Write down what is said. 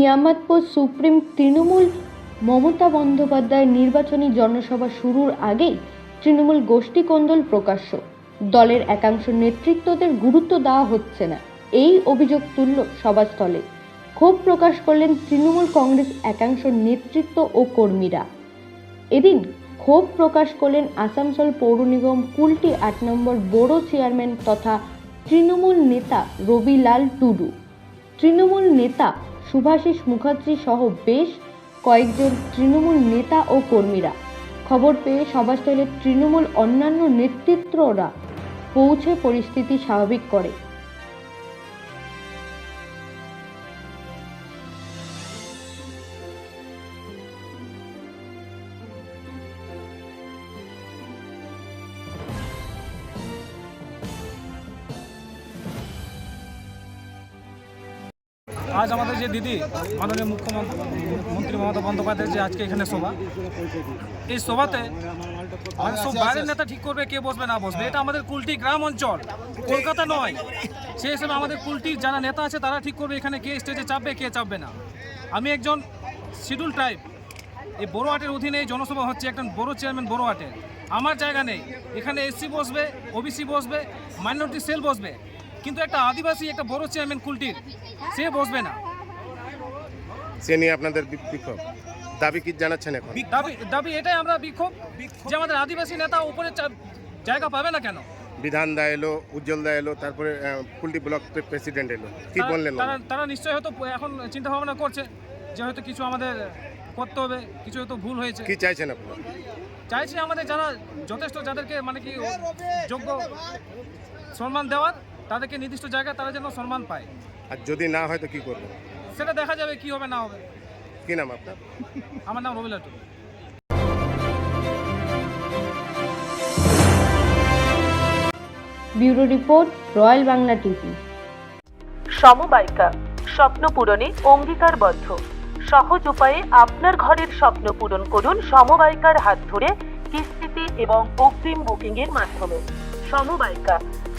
Niamatpur supremo Trinamool Mamata Bandyopadhyay নির্বাচনী জনসভা শুরুর আগেই তৃণমূল গোষ্ঠী কোন্দল প্রকাশ্য। দলের একাংশ নেতৃত্বদের গুরুত্ব দেওয়া হচ্ছে না। এই অভিযোগ তুলল সভাস্থলে। ক্ষোভ প্রকাশ করলেন তৃণমূল কংগ্রেস একাংশ নেতৃত্ব ও কর্মীরা। এদিন ক্ষোভ প্রকাশ করলেন আসানসোল পৌর নিগম কুলটি আট নম্বর বড় চেয়ারম্যান তথা তৃণমূল নেতা রবিলাল টুডু। তৃণমূল নেতা সুভাষিস মুখার্জি সহ বেশ কয়েকজন তৃণমূল নেতা ও কর্মীরা। খবর পেয়ে সভাস্থলে তৃণমূল অন্যান্য নেতৃত্বরা পৌঁছে পরিস্থিতি স্বাভাবিক করে। আজ আমাদের যে দিদি, মাননীয় মুখ্যমন্ত্রী মন্ত্রী মমতা বন্দ্যোপাধ্যায়ের যে আজকে এখানে সভা, এই সভাতে সব বাইরের নেতা ঠিক করবে, কে বসবে, না বসবে, এটা আমাদের কুলটি গ্রাম অঞ্চল, কলকাতা নয়। সেই হিসেবে আমাদের কুলটির যারা নেতা আছে, তারা ঠিক করবে এখানে কে স্টেজে চাপবে, কে চাপবে না। আমি একজন শিডিউল ট্রাইব এই বড় আটের অধীনে এই জনসভা হচ্ছে, একজন বড় চেয়ারম্যান বড় আটের আমার জায়গা নেই। এখানে এসসি বসবে ওবিসি বসবে মাইনরিটি সেল বসবে। কিন্তু একটা আদিবাসী একটা বড় চেয়ারম্যান কুলটির সে বসবে না। সে নিয়ে আপনাদের বিক্ষোভ। দাবি কি জানাচ্ছেন এখন? দাবি দাবি এটাই আমরা বিক্ষোভ যে আমাদের আদিবাসী নেতা উপরে জায়গা পাবে না কেন? বিধান দা এলো উজ্জ্বল দা এলো তারপরে কুলটি ব্লক প্রেসিডেন্ট এলো। কি বললেন তারা তারা নিশ্চয়ই হয়তো এখন চিন্তা ভাবনা করছে যে হয়তো কিছু আমাদের করতে হবে কিছু হয়তো ভুল হয়েছে। কি চাইছেন আপনারা? চাইছি আমাদের যারা যথেষ্ট যাদেরকে মানে কি যোগ্য সম্মান দেওয়ার তাদেরকে নির্দিষ্ট জায়গায় তারা যেন সম্মান পায়। আর যদি না হয় তো কি করবেন সেটা দেখা যাবে কি হবে না হবে। কি নাম আপনার? আমার নাম Rabila bureau report royal Bangla TV. সমবায়িকা স্বপ্ন পূরণে অঙ্গীকারবদ্ধ। সহজ উপায়ে আপনার ঘরের স্বপ্ন পূরণ করুন সমবায়িকার হাত ধরে কিস্তিতে এবং অগ্রিম বুকিংয়ের মাধ্যমে। সমবায়িকা